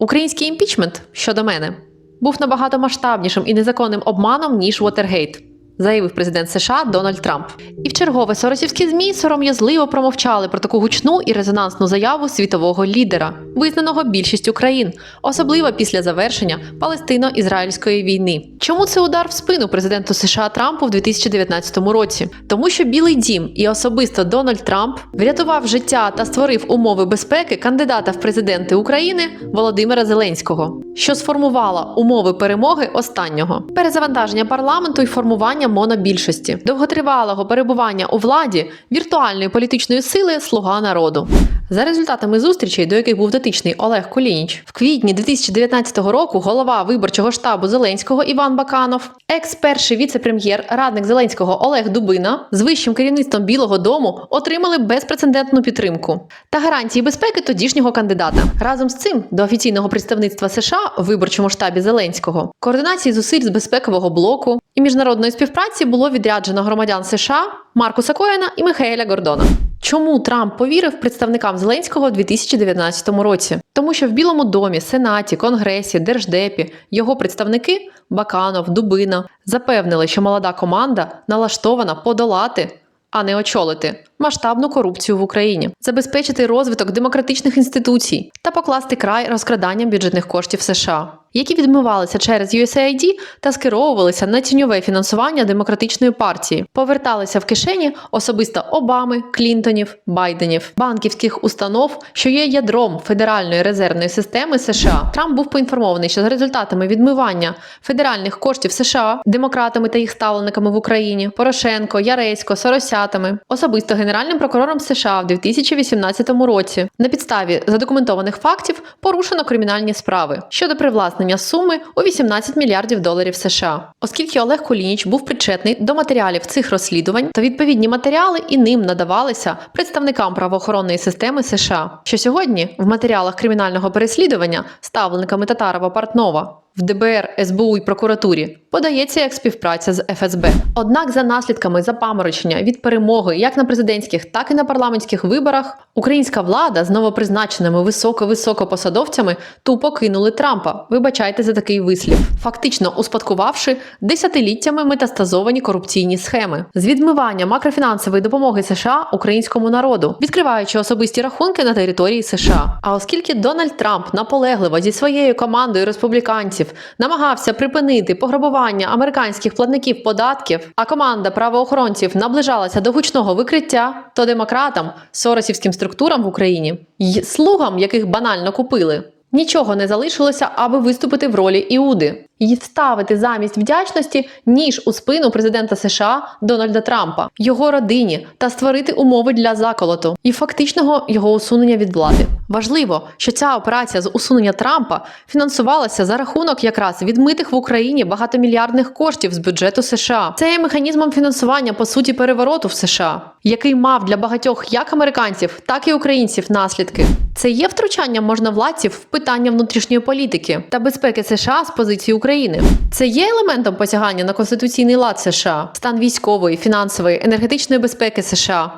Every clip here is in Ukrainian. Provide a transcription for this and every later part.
Український імпічмент щодо мене був набагато масштабнішим і незаконним обманом ніж Вотергейт. Заявив президент США Дональд Трамп. І в чергове соросівські змі сором'язливо промовчали про таку гучну і резонансну заяву світового лідера, визнаного більшістю країн, особливо після завершення Палестино-ізраїльської війни. Чому це удар в спину президенту США Трампу в 2019 році? Тому що Білий Дім і особисто Дональд Трамп врятував життя та створив умови безпеки кандидата в президенти України Володимира Зеленського, що сформувало умови перемоги останнього, перезавантаження парламенту і формування монобільшості, довготривалого перебування у владі віртуальної політичної сили Слуга народу. За результатами зустрічей, до яких був дотичний Олег Кулініч, в квітні 2019 року голова виборчого штабу Зеленського Іван Баканов, екс-перший віце-прем'єр, радник Зеленського Олег Дубина з вищим керівництвом Білого Дому отримали безпрецедентну підтримку та гарантії безпеки тодішнього кандидата. Разом з цим до офіційного представництва США в виборчому штабі Зеленського координації зусиль з безпекового блоку і міжнародної співпраці було відряджено громадян США Маркуса Коена і Михаеля Гордона. Чому Трамп повірив представникам Зеленського у 2019 році? Тому що в Білому домі, Сенаті, Конгресі, Держдепі його представники Баканов, Дубина запевнили, що молода команда налаштована подолати, а не очолити масштабну корупцію в Україні, забезпечити розвиток демократичних інституцій та покласти край розкраданням бюджетних коштів США, які відмивалися через USAID та скеровувалися на тіньове фінансування демократичної партії, поверталися в кишені особисто Обами, Клінтонів, Байденів, банківських установ, що є ядром Федеральної резервної системи США. Трамп був поінформований, що за результатами відмивання федеральних коштів США демократами та їх ставленниками в Україні Порошенко, Яресько, Соросятами, особисто генеральним прокурором США в 2018 році. На підставі задокументованих фактів порушено кримінальні справи. Щодо привласнення суми у 18 мільярдів доларів США, оскільки Олег Кулініч був причетний до матеріалів цих розслідувань, то відповідні матеріали і ним надавалися представникам правоохоронної системи США, що сьогодні в матеріалах кримінального переслідування ставленниками Татарова Портнова в ДБР, СБУ і прокуратурі подається як співпраця з ФСБ. Однак, за наслідками запаморочення від перемоги як на президентських, так і на парламентських виборах, українська влада з новопризначеними високо-високопосадовцями тупо кинули Трампа. Вибачайте за такий вислів, фактично успадкувавши десятиліттями метастазовані корупційні схеми з відмивання макрофінансової допомоги США українському народу, відкриваючи особисті рахунки на території США. А оскільки Дональд Трамп наполегливо зі своєю командою республіканців намагався припинити пограбування американських платників податків, а команда правоохоронців наближалася до гучного викриття, то демократам, соросівським структурам в Україні й слугам, яких банально купили, нічого не залишилося, аби виступити в ролі Іуди і вставити замість вдячності ніж у спину президента США Дональда Трампа, його родині та створити умови для заколоту і фактичного його усунення від влади. Важливо, що ця операція з усунення Трампа фінансувалася за рахунок якраз відмитих в Україні багатомільярдних коштів з бюджету США. Це є механізмом фінансування по суті перевороту в США, який мав для багатьох як американців, так і українців наслідки. Це є втручанням можновладців в питання внутрішньої політики та безпеки США з позиції України. Це є елементом посягання на конституційний лад США, стан військової, фінансової, енергетичної безпеки США.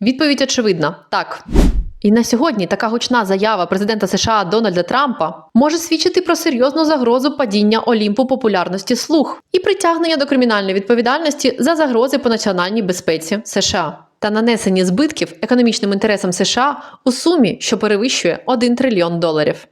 Відповідь очевидна: так. І на сьогодні така гучна заява президента США Дональда Трампа може свідчити про серйозну загрозу падіння Олімпу популярності слуг і притягнення до кримінальної відповідальності за загрози по національній безпеці США та нанесення збитків економічним інтересам США у сумі, що перевищує 1 трильйон доларів.